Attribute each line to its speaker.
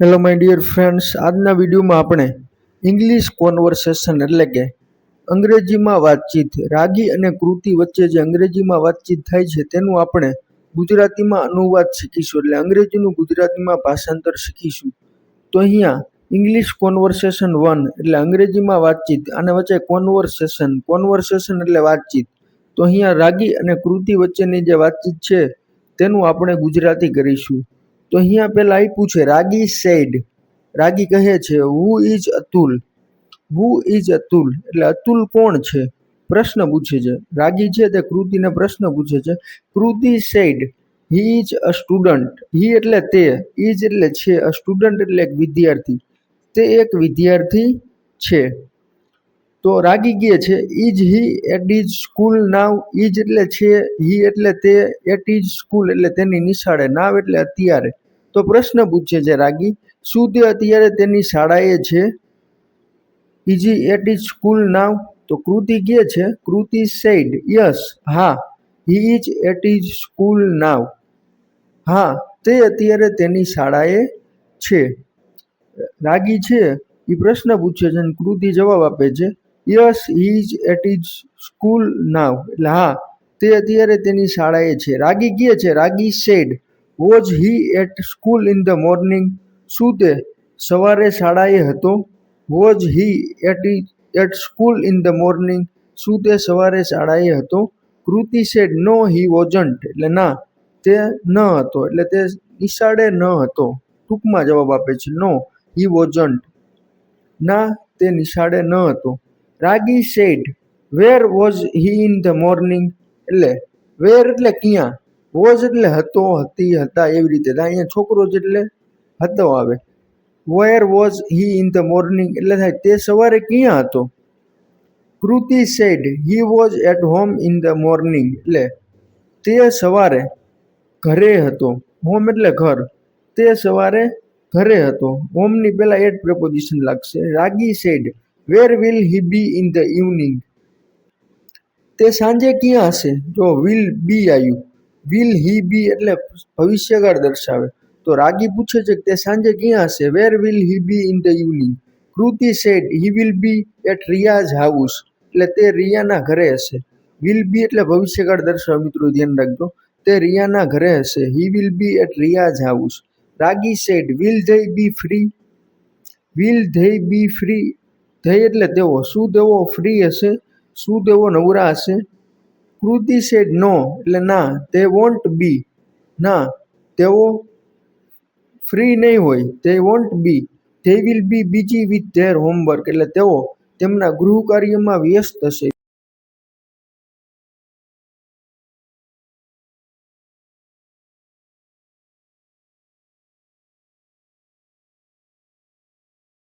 Speaker 1: Hello my dear friends આજના વિડીયોમાં આપણે ઇંગ્લિશ કોન્વર્સેશન એટલે કે અંગ્રેજીમાં વાતચીત, રાગી અને કૃતિ વચ્ચે જે અંગ્રેજીમાં વાતચીત થાય છે તેનું આપણે ગુજરાતીમાં અનુવાદ શીખીશું એટલે અંગ્રેજીનું ગુજરાતીમાં ભાષાંતર શીખીશું. તો અહીંયા ઇંગ્લિશ કોન્વર્સેશન વન એટલે અંગ્રેજીમાં વાતચીત, આને વચ્ચે કોન્વર્સેશન કોન્વર્સેશન એટલે વાતચીત. તો અહીંયા રાગી અને કૃતિ વચ્ચેની જે વાતચીત છે તેનું આપણે ગુજરાતી કરીશું. તો અહીંયા પેલા આપ્યું છે રાગી સેડ રાગી કહે છે, who is Atul? Who is Atul? એટલે અતુલ કોણ છે? પ્રશ્ન પૂછે છે. રાગી છે તે કૃતિને પ્રશ્ન પૂછે છે, Kriti said he is a student. He એટલે તે ઇઝ એટલે છે, અ સ્ટુડન્ટ એટલે એક વિદ્યાર્થી. તે એક વિદ્યાર્થી છે. તો રાગી ગયે છે. Is he at is school now is એટલે છે હી એટલે તે એટ ઇઝ સ્કૂલ એટલે તેની નિશાળે નાવ એટલે અત્યારે. તો પ્રશ્ન પૂછે છે રાગી, શું તે અત્યારે તેની શાળાએ છે? Is at is school now, તો કૃતિ કહે છે? કૃતિ સેડ યસ, હા he is at is school now. હા, તે અત્યારે તેની શાળાએ છે. રાગી છે એ પ્રશ્ન પૂછે છે અને કૃતિ જવાબ આપે છે. Yes he is at is school now. એટલે હા, તે અત્યારે તેની શાળાએ છે. રાગી કહે છે? Ragi said was he at school in the morning? શું તે? સવારે શાળાએ હતો? Was he at at school in the morning? શું તે સવારે શાળાએ હતો? Kriti said no, he wasn't. એટલે ના, તે ન હતો. એટલે તે નિશાળે ન હતો. ટૂંકમાં જવાબ આપે છે, નો, હી વોઝન્ટ. ના, તે નિશાળે ન હતો. Ragi said where was he in the morning એટલે વેર એટલે ક્યાં? વોઝ એટલે હતો, હતી, હતા, એવી રીતે. અહીંયા છોકરો જ એટલે હતો આવે. Where was he in the morning એટલે થાય, તે સવારે ક્યાં હતો? Kriti said he was at home in the morning એટલે, તે સવારે ઘરે હતો. હોમ એટલે ઘર. તે સવારે ઘરે હતો. હોમની પહેલા એડ પ્રપોઝિશન લાગશે. Ragi said where will he be in the evening તે સાંજે ક્યાં હશે? જો વિલ બી આવ્યું વિલ હી બી એટલે ભવિષ્યકાળ દર્શાવે. તો રાગી પૂછે છે કે તે સાંજે ક્યાં હશે? Where will he be in the evening Kriti said he will be at Riya's house એટલે તે રિયાના ઘરે હશે. વિલ બી એટલે ભવિષ્યકાળ દર્શાવે, મિત્રો, ધ્યાન રાખજો. તે રિયાના ઘરે હશે. He will be at Riya's house Ragi said will they be free will they be free they એટલે તેઓ શું તેઓ ફ્રી હશે? શું તેઓ નવરા હશે? કૃતિ સેડ નો, એટલે ના તે વોન્ટ બી ના તેઓ ફ્રી નહીં હોય. તે વોન્ટ બી તે વિલ બી બીજી વિથ ધેર હોમવર્ક એટલે તેઓ તેમના ગૃહ કાર્યમાં વ્યસ્ત હશે.